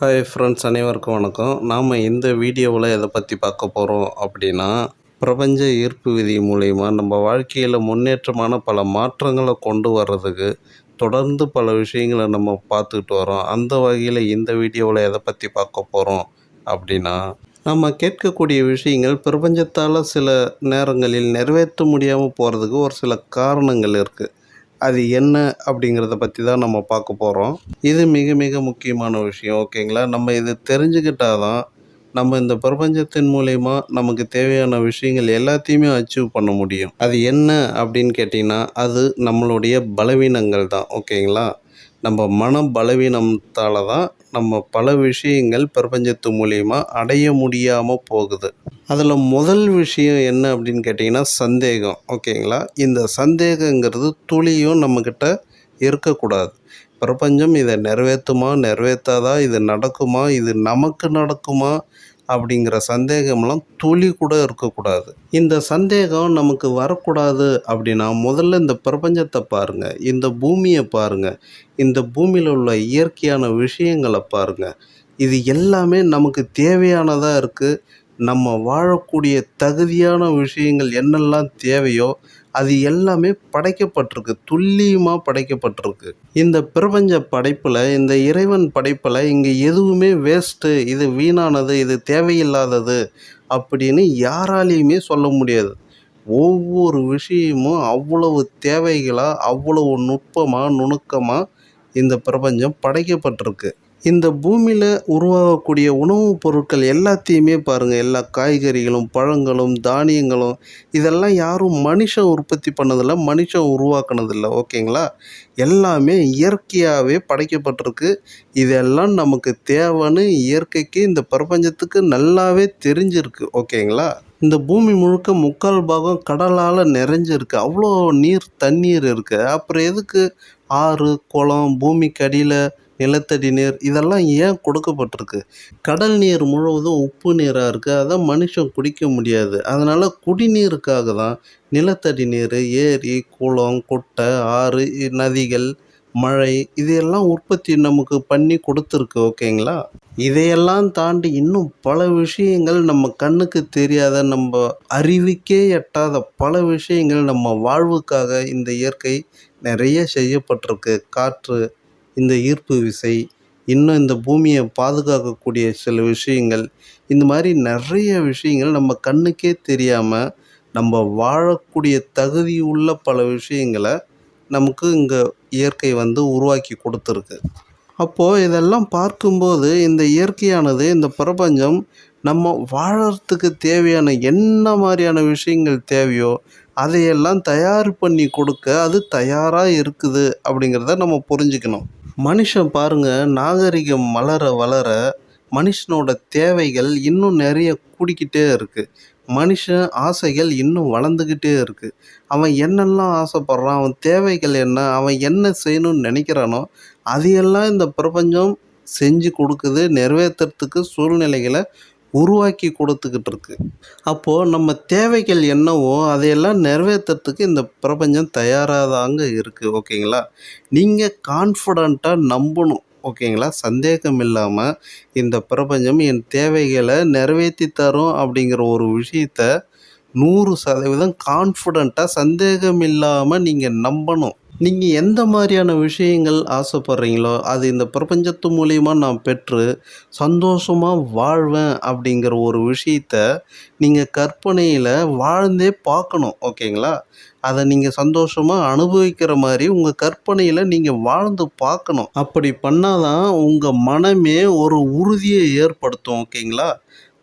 Hi friends அனைவருக்கும் வணக்கம். நாம் இந்த வீடியோவில் எதை பற்றி பார்க்க போகிறோம் அப்படின்னா பிரபஞ்ச ஈர்ப்பு விதி மூலயமா நம்ம வாழ்க்கையில் முன்னேற்றமான பல மாற்றங்களை கொண்டு வர்றதுக்கு தொடர்ந்து பல விஷயங்களை நம்ம பார்த்துக்கிட்டு வரோம். அந்த வகையில் இந்த வீடியோவில் எதை பற்றி பார்க்க போகிறோம் அப்படின்னா நம்ம கேட்கக்கூடிய விஷயங்கள் பிரபஞ்சத்தால் சில நேரங்களில் நிறைவேற்ற முடியாமல் போகிறதுக்கு ஒரு சில காரணங்கள் இருக்குது அது என்ன அப்படிங்கிறத பற்றி தான் நம்ம பார்க்க போகிறோம் இது மிக மிக முக்கியமான விஷயம் ஓகேங்களா நம்ம இது தெரிஞ்சுக்கிட்டால் தான் நம்ம இந்த பிரபஞ்சத்தின் மூலயமா நமக்கு தேவையான விஷயங்கள் எல்லாத்தையுமே அச்சீவ் பண்ண முடியும். அது என்ன அப்படின்னு கேட்டிங்கன்னா அது நம்மளுடைய பலவீனங்கள் தான் ஓகேங்களா நம்ம மன பலவீனத்தால் தான் நம்ம பல விஷயங்கள் பிரபஞ்சத்து மூலயமா அடைய முடியாமல் போகுது. அதில் முதல் விஷயம் என்ன அப்படின்னு கேட்டிங்கன்னா சந்தேகம். ஓகேங்களா? இந்த சந்தேகங்கிறது துளியும் நம்மக்கிட்ட இருக்கக்கூடாது. பிரபஞ்சம் இதை நிறைவேற்றுமா நிறைவேற்றாதா இது நடக்குமா? இது நமக்கு நடக்குமா? அப்படிங்கிற சந்தேகம்லாம் துளி கூட இருக்கக்கூடாது. இந்த சந்தேகம் நமக்கு வரக்கூடாது அப்படின்னா முதல்ல இந்த பிரபஞ்சத்தை பாருங்கள் இந்த பூமியை பாருங்கள் இந்த பூமியில் உள்ள இயற்கையான விஷயங்களை பாருங்கள் இது எல்லாமே நமக்கு தேவையானதாக இருக்குது நம்ம வாழக்கூடிய தகுதியான விஷயங்கள் என்னெல்லாம் தேவையோ அது எல்லாமே படைக்கப்பட்டிருக்கு துல்லியமாக படைக்கப்பட்டிருக்கு. இந்த பிரபஞ்ச படைப்பில் இந்த இறைவன் படைப்பில் இங்கே எதுவுமே வேஸ்ட்டு இது வீணானது இது தேவையில்லாதது அப்படின்னு யாராலையுமே சொல்ல முடியாது. ஒவ்வொரு விஷயமும் அவ்வளவு தேவைகளாக அவ்வளவு நுட்பமாக நுணுக்கமாக இந்த பிரபஞ்சம் படைக்கப்பட்டிருக்கு. இந்த பூமியில் உருவாகக்கூடிய உணவுப் பொருட்கள் எல்லாத்தையுமே பாருங்கள் எல்லா காய்கறிகளும் பழங்களும் தானியங்களும் இதெல்லாம் யாரும் மனுஷன் உற்பத்தி பண்ணதில்லை மனுஷன் உருவாக்குனதில்ல. ஓகேங்களா? எல்லாமே இயற்கையாகவே படைக்கப்பட்டிருக்கு. இதெல்லாம் நமக்கு தேவைன்னு இயற்கைக்கு இந்த பிரபஞ்சத்துக்கு நல்லாவே தெரிஞ்சிருக்கு. ஓகேங்களா? இந்த பூமி முழுக்க முக்கால் பாகம் கடலால் நிறைஞ்சிருக்கு. அவ்வளோ நீர் தண்ணீர் இருக்குது அப்புறம் எதுக்கு ஆறு குளம் பூமிக்கு அடியில் நிலத்தடி நீர் இதெல்லாம் ஏன் கொடுக்கப்பட்டிருக்கு? கடல் நீர் முழுவதும் உப்பு நீராக இருக்குது அதை மனுஷன் குடிக்க முடியாது. அதனால் குடிநீருக்காக தான் நிலத்தடி நீர் ஏரி குளம் குட்டை ஆறு நதிகள் மழை இதையெல்லாம் உற்பத்தி நமக்கு பண்ணி கொடுத்துருக்கு. ஓகேங்களா? இதையெல்லாம் தாண்டி இன்னும் பல விஷயங்கள் நம்ம கண்ணுக்கு தெரியாத நம்ம அறிவுக்கே எட்டாத பல விஷயங்கள் நம்ம வாழ்வுக்காக இந்த இயற்கை நிறைய செய்யப்பட்டிருக்கு. காற்று இந்த ஈர்ப்பு விசை இன்னும் இந்த பூமியை பாதுகாக்கக்கூடிய சில விஷயங்கள் இந்த மாதிரி நிறைய விஷயங்கள் நம்ம கண்ணுக்கே தெரியாமல் நம்ம வாழக்கூடிய தகுதி உள்ள பல விஷயங்களை நமக்கு இங்கே இயற்கை வந்து உருவாக்கி கொடுத்துருக்கு. அப்போது இதெல்லாம் பார்க்கும்போது இந்த இயற்கையானது இந்த பிரபஞ்சம் நம்ம வாழறதுக்கு தேவையான என்ன மாதிரியான விஷயங்கள் தேவையோ அதையெல்லாம் தயார் பண்ணி கொடுக்க அது தயாராக இருக்குது அப்படிங்கிறத நம்ம புரிஞ்சுக்கணும். மனுஷன் பாருங்கள் நாகரிகம் வளர வளர மனுஷனோட தேவைகள் இன்னும் நிறைய கூடிக்கிட்டே இருக்குது மனுஷன் ஆசைகள் இன்னும் வளர்ந்துக்கிட்டே இருக்குது அவன் என்னெல்லாம் ஆசைப்படுறான் அவன் தேவைகள் என்ன அவன் என்ன செய்யணும்னு நினைக்கிறானோ அதையெல்லாம் இந்த பிரபஞ்சம் செஞ்சு கொடுக்குது நிறைவேற்றுறதுக்கு சூழ்நிலைகளை உருவாக்கி கொடுத்துக்கிட்டு இருக்கு அப்போது நம்ம தேவைகள் என்னவோ அதையெல்லாம் நிறைவேற்றுறதுக்கு இந்த பிரபஞ்சம் தயாராக தாங்க இருக்குது ஓகேங்களா? நீங்கள் கான்ஃபிடண்ட்டாக நம்பணும் ஓகேங்களா? சந்தேகம் இல்லாமல் இந்த பிரபஞ்சம் என் தேவைகளை நிறைவேற்றி தரும் அப்படிங்கிற ஒரு விஷயத்த நூறு சதவீதம் கான்ஃபிடண்ட்டாக சந்தேகம் இல்லாமல் நீங்கள் நம்பணும். நீங்கள் எந்த மாதிரியான விஷயங்கள் ஆசைப்படுறீங்களோ அது இந்த பிரபஞ்சத்து மூலிமா நான் பெற்று சந்தோஷமாக வாழ்வேன் அப்படிங்கிற ஒரு விஷயத்த நீங்கள் கற்பனையில் வாழ்ந்தே பார்க்கணும் ஓகேங்களா? அதை நீங்கள் சந்தோஷமாக அனுபவிக்கிற மாதிரி உங்கள் கற்பனையில் நீங்கள் வாழ்ந்து பார்க்கணும். அப்படி பண்ணாதான் உங்கள் மனமே ஒரு உறுதியை ஏற்படுத்தும் ஓகேங்களா?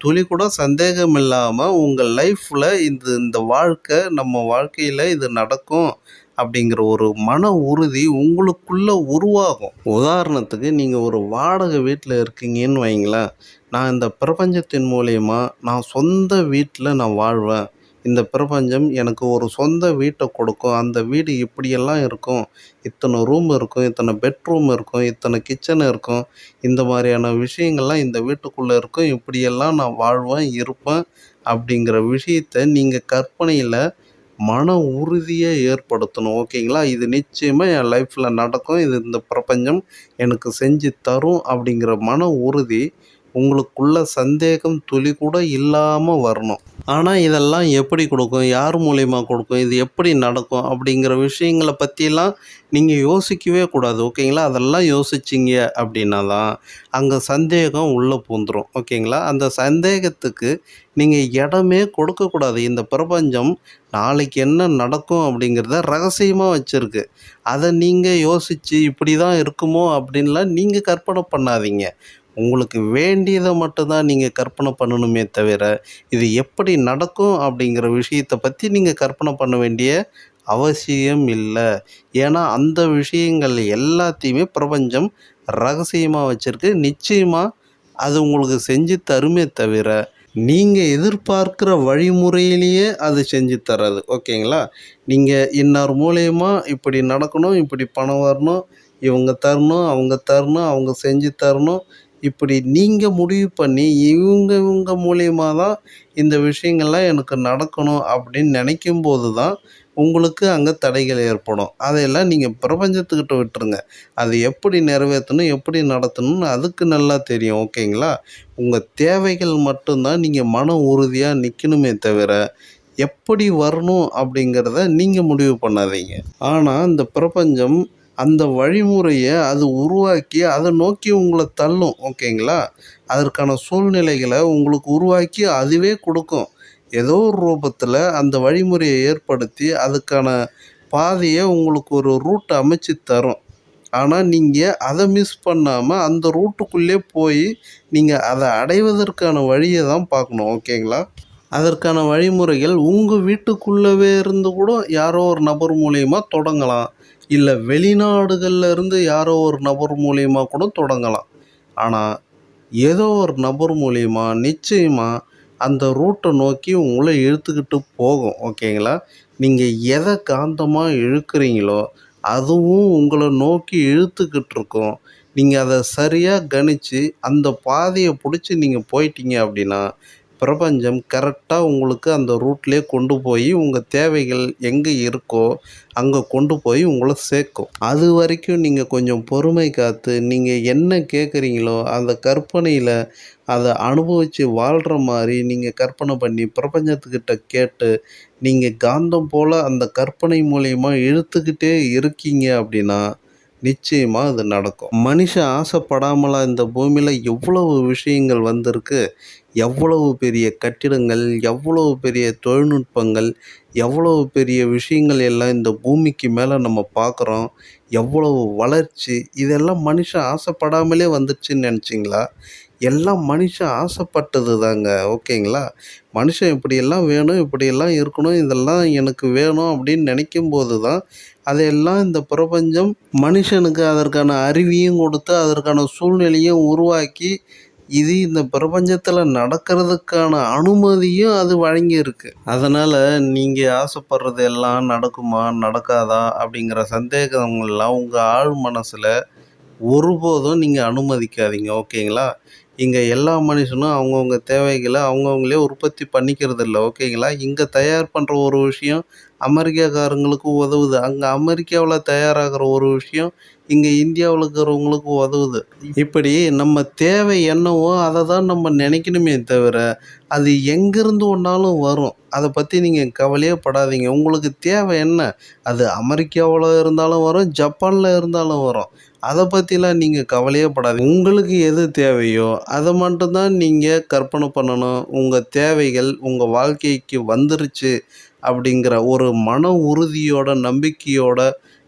துளி கூட சந்தேகம் இல்லாமல் உங்கள் லைஃப்பில் இந்த இந்த வாழ்க்கை நம்ம வாழ்க்கையில் இது நடக்கும். அப்படிங்கிற ஒரு மன உறுதி உங்களுக்குள்ளே உருவாகும். உதாரணத்துக்கு நீங்கள் ஒரு வாடகை வீட்டில் இருக்கீங்கன்னு வைங்களேன். நான் இந்த பிரபஞ்சத்தின் மூலயமா நான் சொந்த வீட்டில் நான் வாழ்வேன். இந்த பிரபஞ்சம் எனக்கு ஒரு சொந்த வீட்டை கொடுக்கும். அந்த வீடு இப்படியெல்லாம் இருக்கும். இத்தனை ரூம் இருக்கும் இத்தனை பெட்ரூம் இருக்கும் இத்தனை கிச்சன் இருக்கும். இந்த மாதிரியான விஷயங்கள்லாம் இந்த வீட்டுக்குள்ளே இருக்கும். இப்படியெல்லாம் நான் வாழ்வேன் இருப்பேன் அப்படிங்கிற விஷயத்த நீங்கள் கற்பனையில் மன உறுதியை ஏற்படுத்தணும். ஓகேங்களா? இது நிச்சயமாக என் லைஃப்பில் நடக்கும். இது இந்த பிரபஞ்சம் எனக்கு செஞ்சு தரும் அப்படிங்கிற மன உறுதி உங்களுக்குள்ள சந்தேகம் துளி கூட இல்லாமல் வரணும். ஆனால் இதெல்லாம் எப்படி கொடுக்கும்? யார் மூலிமா கொடுக்கும்? இது எப்படி நடக்கும்? அப்படிங்கிற விஷயங்களை பற்றிலாம் நீங்கள் யோசிக்கவே கூடாது ஓகேங்களா? அதெல்லாம் யோசிச்சிங்க அப்படின்னா தான் அங்கே சந்தேகம் உள்ளே பூந்துடும் ஓகேங்களா? அந்த சந்தேகத்துக்கு நீங்கள் இடமே கொடுக்கக்கூடாது இந்த பிரபஞ்சம் நாளைக்கு என்ன நடக்கும் அப்படிங்கிறத ரகசியமாக வச்சுருக்கு. அதை நீங்கள் யோசித்து இப்படி தான் இருக்குமோ அப்படின்லாம் நீங்கள் கற்பனை பண்ணாதீங்க. உங்களுக்கு வேண்டியதை மட்டும்தான் நீங்கள் கற்பனை பண்ணணுமே தவிர இது எப்படி நடக்கும் அப்படிங்கிற விஷயத்தை பற்றி நீங்கள் கற்பனை பண்ண வேண்டிய அவசியம் இல்லை. ஏன்னா அந்த விஷயங்கள் எல்லாத்தையுமே பிரபஞ்சம் ரகசியமாக வச்சுருக்கு. நிச்சயமாக அது உங்களுக்கு செஞ்சு தருமே தவிர நீங்கள் எதிர்பார்க்குற வழிமுறையிலேயே அது செஞ்சு தராது. ஓகேங்களா? நீங்கள் இன்னார் மூலயமா இப்படி நடக்கணும் இப்படி பணம் வரணும் இவங்க தரணும் அவங்க தரணும் அவங்க செஞ்சு தரணும் இப்படி நீங்கள் முடிவு பண்ணி இவங்க இவங்க மூலியமாக தான் இந்த விஷயங்கள்லாம் எனக்கு நடக்கணும் அப்படின்னு நினைக்கும் போது தான் உங்களுக்கு அங்கே தடைகள் ஏற்படும். அதையெல்லாம் நீங்கள் பிரபஞ்சத்துக்கிட்ட விட்டுருங்க. அது எப்படி நிறைவேற்றணும் எப்படி நடத்தணும்னு அதுக்கு நல்லா தெரியும் ஓகேங்களா? உங்கள் தேவைகள் மட்டும்தான் நீங்கள் மன உறுதியாக நிற்கணுமே தவிர எப்படி வரணும் அப்படிங்கிறத நீங்கள் முடிவு பண்ணாதீங்க. ஆனால் இந்த பிரபஞ்சம் அந்த வழிமுறையை அது உருவாக்கி அதை நோக்கி உங்களை தள்ளும் ஓகேங்களா? அதற்கான சூழ்நிலைகளை உங்களுக்கு உருவாக்கி அதுவே கொடுக்கும். ஏதோ ஒரு ரூபத்தில் அந்த வழிமுறையை ஏற்படுத்தி அதுக்கான பாதையை உங்களுக்கு ஒரு ரூட் அமைச்சு தரும். ஆனால் நீங்கள் அதை மிஸ் பண்ணாமல் அந்த ரூட்டுக்குள்ளே போய் நீங்கள் அதை அடைவதற்கான வழியை தான் பார்க்கணும் ஓகேங்களா? அதற்கான வழிமுறைகள் உங்கள் வீட்டுக்குள்ளவே இருந்து கூட யாரோ ஒரு நபர் மூலயமா தொடங்கலாம். இல்லை வெளிநாடுகளில் இருந்து யாரோ ஒரு நபர் மூலியமாக கூட தொடங்கலாம். ஆனால் ஏதோ ஒரு நபர் மூலியமா நிச்சயமாக அந்த ரூட்டை நோக்கி உங்களை இழுத்துக்கிட்டு போகும் ஓகேங்களா? நீங்கள் எதை காந்தமாக இழுக்கிறீங்களோ அதுவும் உங்களை நோக்கி இழுத்துக்கிட்டு இருக்கும். நீங்கள் அதை சரியாக கணித்து அந்த பாதையை பிடிச்சி நீங்கள் போயிட்டீங்க அப்படின்னா பிரபஞ்சம் கரெக்டாக உங்களுக்கு அந்த ரூட்லேயே கொண்டு போய் உங்கள் தேவைகள் எங்கே இருக்கோ அங்கே கொண்டு போய் உங்களை சேர்க்கும். அது வரைக்கும் நீங்கள் கொஞ்சம் பொறுமை காத்து நீங்கள் என்ன கேட்குறீங்களோ அந்த கற்பனையில் அதை அனுபவித்து வாழ்கிற மாதிரி நீங்கள் கற்பனை பண்ணி பிரபஞ்சத்துக்கிட்ட கேட்டு நீங்கள் காந்தம் போல் அந்த கற்பனை மூலயமா இழுத்துக்கிட்டே இருக்கீங்க அப்படின்னா நிச்சயமாக அது நடக்கும். மனுஷன் ஆசைப்படாமலாம் இந்த பூமியில் எவ்வளவு விஷயங்கள் வந்திருக்கு எவ்வளவு பெரிய கட்டிடங்கள் எவ்வளவு பெரிய தொழில்நுட்பங்கள் எவ்வளவு பெரிய விஷயங்கள் எல்லாம் இந்த பூமிக்கு மேலே நம்ம பார்க்குறோம் எவ்வளவு வளர்ச்சி இதெல்லாம் மனுஷன் ஆசைப்படாமலே வந்துடுச்சுன்னு நினச்சிங்களா? எல்லாம் மனுஷன் ஆசைப்பட்டது தாங்க ஓகேங்களா? மனுஷன் இப்படியெல்லாம் வேணும் இப்படியெல்லாம் இருக்கணும் இதெல்லாம் எனக்கு வேணும் அப்படின்னு நினைக்கும் போது தான் அதையெல்லாம் இந்த பிரபஞ்சம் மனுஷனுக்கு அதற்கான அறிவியும் கொடுத்து அதற்கான சூழ்நிலையும் உருவாக்கி இது இந்த பிரபஞ்சத்தில் நடக்கிறதுக்கான அனுமதியும் அது வழங்கியிருக்கு. அதனால் நீங்கள் ஆசைப்படுறது எல்லாம் நடக்குமா நடக்காதா அப்படிங்கிற சந்தேகங்கள்லாம் உங்கள் ஆழ் மனசில் ஒருபோதும் நீங்கள் அனுமதிக்காதீங்க ஓகேங்களா? இங்கே எல்லா மனுஷனும் அவங்கவுங்க தேவைகளை அவங்கவுங்களே உற்பத்தி பண்ணிக்கிறது இல்லை ஓகேங்களா? இங்கே தயார் பண்ணுற ஒரு விஷயம் அமெரிக்காக்காரங்களுக்கு உதவுது. அங்கே அமெரிக்காவில் தயாராகிற ஒரு விஷயம் இங்கே இந்தியாவில் இருக்கிறவங்களுக்கு உதவுது. இப்படி நம்ம தேவை என்னவோ அதை தான் நம்ம நினைக்கணுமே தவிர அது எங்கேருந்து ஒன்றாலும் வரும். அதை பற்றி நீங்கள் கவலையே படாதீங்க. உங்களுக்கு தேவை என்ன? அது அமெரிக்காவில் இருந்தாலும் வரும் ஜப்பானில் இருந்தாலும் வரும். அதை பற்றிலாம் நீங்கள் கவலையே படாதீங்க. உங்களுக்கு எது தேவையோ அதை மட்டும்தான் நீங்கள் கற்பனை பண்ணணும். உங்கள் தேவைகள் உங்கள் வாழ்க்கைக்கு வந்துருச்சு அப்படிங்கிற ஒரு மன உறுதியோட நம்பிக்கையோட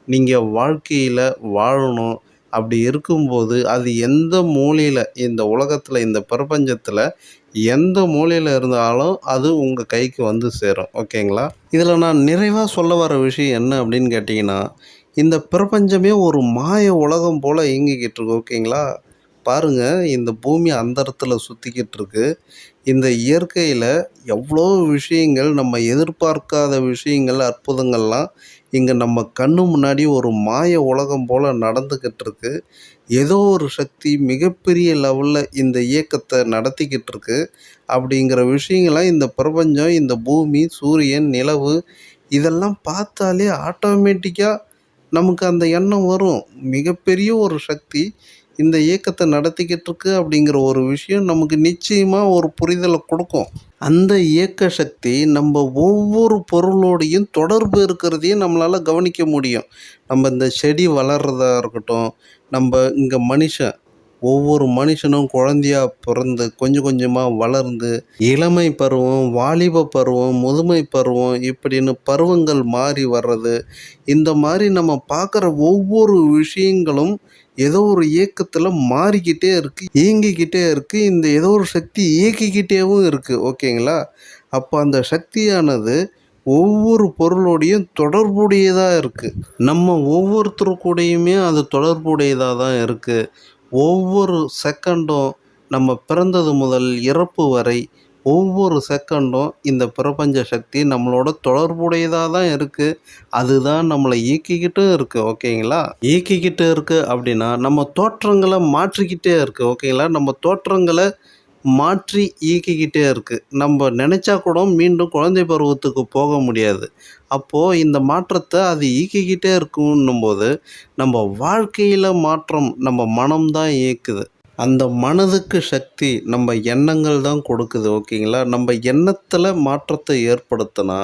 நீங்கள் வாழ்க்கையில் வாழணும். அப்படி இருக்கும்போது அது எந்த மூலையில் இந்த உலகத்தில் இந்த பிரபஞ்சத்தில் எந்த மூலையில் இருந்தாலும் அது உங்கள் கைக்கு வந்து சேரும். ஓகேங்களா? இதில் நான் நிறைவாக சொல்ல வர விஷயம் என்ன அப்படின்னு கேட்டிங்கன்னா இந்த பிரபஞ்சமே ஒரு மாய உலகம் போல் இயங்கிக்கிட்டு இருக்கு. ஓகேங்களா? பாருங்கள் இந்த பூமி அந்த இடத்துல சுற்றிக்கிட்டு இருக்கு. இந்த இயற்கையில் எவ்வளோ விஷயங்கள் நம்ம எதிர்பார்க்காத விஷயங்கள் அற்புதங்கள்லாம் இங்கே நம்ம கண்ணு முன்னாடி ஒரு மாய உலகம் போல் நடந்துக்கிட்டு இருக்கு ஏதோ ஒரு சக்தி மிகப்பெரிய லெவலில் இந்த இயக்கத்தை நடத்திக்கிட்டு இருக்கு அப்படிங்கிற விஷயங்கள்லாம் இந்த பிரபஞ்சம் இந்த பூமி சூரியன் நிலவு இதெல்லாம் பார்த்தாலே ஆட்டோமேட்டிக்காக நமக்கு அந்த எண்ணம் வரும். மிகப்பெரிய ஒரு சக்தி இந்த இயக்கத்தை நடத்திக்கிட்டு இருக்கு அப்படிங்கிற ஒரு விஷயம் நமக்கு நிச்சயமாக ஒரு புரிதலை கொடுக்கும். அந்த இயக்க சக்தி நம்ம ஒவ்வொரு பொருளோடையும் தொடர்பு இருக்கிறதையும் நம்மளால் கவனிக்க முடியும். நம்ம இந்த செடி வளர்கிறதா இருக்கட்டும் நம்ம இங்கே மனுஷன் ஒவ்வொரு மனுஷனும் குழந்தையா பிறந்து கொஞ்சம் கொஞ்சமாக வளர்ந்து இளமை பருவம் வாலிப பருவம் முதுமை பருவம் இப்படின்னு பருவங்கள் மாறி வர்றது இந்த மாதிரி நம்ம பார்க்குற ஒவ்வொரு விஷயங்களும் ஏதோ ஒரு இயக்கத்தில் மாறிக்கிட்டே இருக்குது இயங்கிக்கிட்டே இருக்குது இந்த ஏதோ ஒரு சக்தி இயக்கிக்கிட்டேவும் இருக்குது ஓகேங்களா? அப்போ அந்த சக்தியானது ஒவ்வொரு பொருளோடையும் தொடர்புடையதாக இருக்குது நம்ம ஒவ்வொருத்தரு கூடயுமே அது தொடர்புடையதாக தான் இருக்குது ஒவ்வொரு செகண்டும் நம்ம பிறந்தது முதல் இறப்பு வரை ஒவ்வொரு செகண்டும் இந்த பிரபஞ்ச சக்தி நம்மளோட தொடர்புடையதாக தான் இருக்குது அதுதான் நம்மளை இயக்கிக்கிட்டும் இருக்குது ஓகேங்களா? இயக்கிக்கிட்டு இருக்குது அப்படின்னா நம்ம தோற்றங்களை மாற்றிக்கிட்டே இருக்குது ஓகேங்களா? நம்ம தோற்றங்களை மாற்றி இயக்கிக்கிட்டே இருக்குது நம்ம நினச்சா கூட மீண்டும் குழந்தை பருவத்துக்கு போக முடியாது. அப்போது இந்த மாற்றத்தை அது இயக்கிக்கிட்டே இருக்குன்னும் போது நம்ம வாழ்க்கையில் மாற்றம் நம்ம மனம்தான் இயக்குது. அந்த மனதுக்கு சக்தி நம்ம எண்ணங்கள் தான் கொடுக்குது ஓகேங்களா? நம்ம எண்ணத்தில் மாற்றத்தை ஏற்படுத்தினா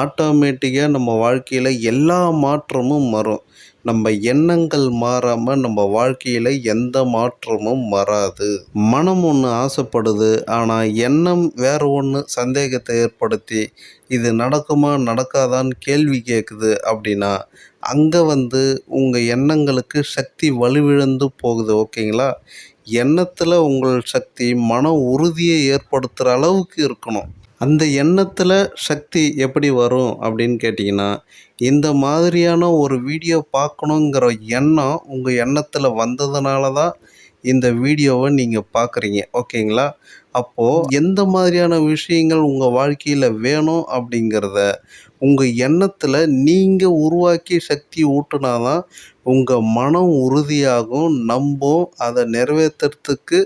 ஆட்டோமேட்டிக்காக நம்ம வாழ்க்கையில் எல்லா மாற்றமும் வரும். நம்ம எண்ணங்கள் மாறாமல் நம்ம வாழ்க்கையில் எந்த மாற்றமும் வராது. மனம் ஒன்று ஆசைப்படுது ஆனால் எண்ணம் வேறு ஒன்று சந்தேகத்தை ஏற்படுத்தி இது நடக்குமா நடக்காதான்னு கேள்வி கேட்குது அப்படின்னா அங்கே வந்து உங்கள் எண்ணங்களுக்கு சக்தி வலுவிழந்து போகுது ஓகேங்களா? எண்ணத்தில் உங்கள் சக்தி மன உறுதியை ஏற்படுத்துகிற அளவுக்கு இருக்கணும். அந்த எண்ணத்தில் சக்தி எப்படி வரும் அப்படின்னு கேட்டிங்கன்னா இந்த மாதிரியான ஒரு வீடியோ பார்க்கணுங்கிற எண்ணம் உங்கள் எண்ணத்தில் வந்ததுனால தான் இந்த வீடியோவை நீங்கள் பார்க்குறீங்க. ஓகேங்களா? அப்போது எந்த மாதிரியான விஷயங்கள் உங்கள் வாழ்க்கையில் வேணும் அப்படிங்கிறத உங்கள் எண்ணத்தில் நீங்கள் உருவாக்கி சக்தி ஊட்டினா தான் உங்கள் மனம் உறுதியாகும் நம்பும் அதை நிறைவேற்றுறதுக்கு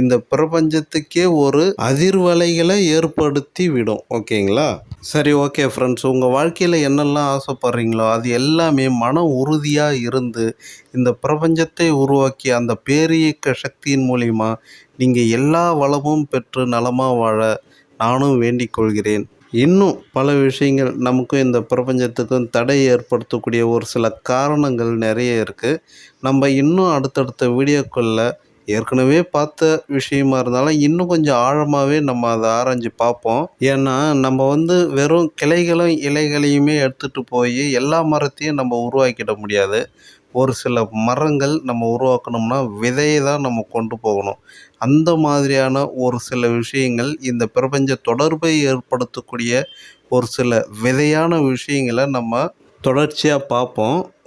இந்த பிரபஞ்சத்துக்கே ஒரு அதிர்வலைகளை ஏற்படுத்தி விடும். ஓகேங்களா? சரி ஓகே ஃப்ரெண்ட்ஸ் உங்கள் வாழ்க்கையில் என்னெல்லாம் ஆசைப்படுறீங்களோ அது எல்லாமே மன உறுதியாக இருந்து இந்த பிரபஞ்சத்தை உருவாக்கி அந்த பேரியக்க சக்தியின் மூலிமா நீங்கள் எல்லா வளமும் பெற்று நலமாக வாழ நானும் வேண்டிக் கொள்கிறேன். இன்னும் பல விஷயங்கள் நமக்கும் இந்த பிரபஞ்சத்துக்கும் தடை ஏற்படுத்தக்கூடிய ஒரு சில காரணங்கள் நிறைய இருக்குது நம்ம இன்னும் அடுத்தடுத்த வீடியோக்களில் ஏற்கனவே பார்த்த விஷயமா இருந்தாலும் இன்னும் கொஞ்சம் ஆழமாகவே நம்ம அதை ஆராய்ஞ்சு பார்ப்போம். ஏன்னா நம்ம வந்து வெறும் கிளைகளும் இலைகளையுமே எடுத்துகிட்டு போய் எல்லா மரத்தையும் நம்ம உருவாக்கிட முடியாது. ஒரு சில மரங்கள் நம்ம உருவாக்கணும்னா விதையை தான் நம்ம கொண்டு போகணும். அந்த மாதிரியான ஒரு சில விஷயங்கள் இந்த பிரபஞ்ச தொடர்பை ஏற்படுத்தக்கூடிய ஒரு சில விதையான விஷயங்களை நம்ம தொடர்ச்சியாக பார்ப்போம்.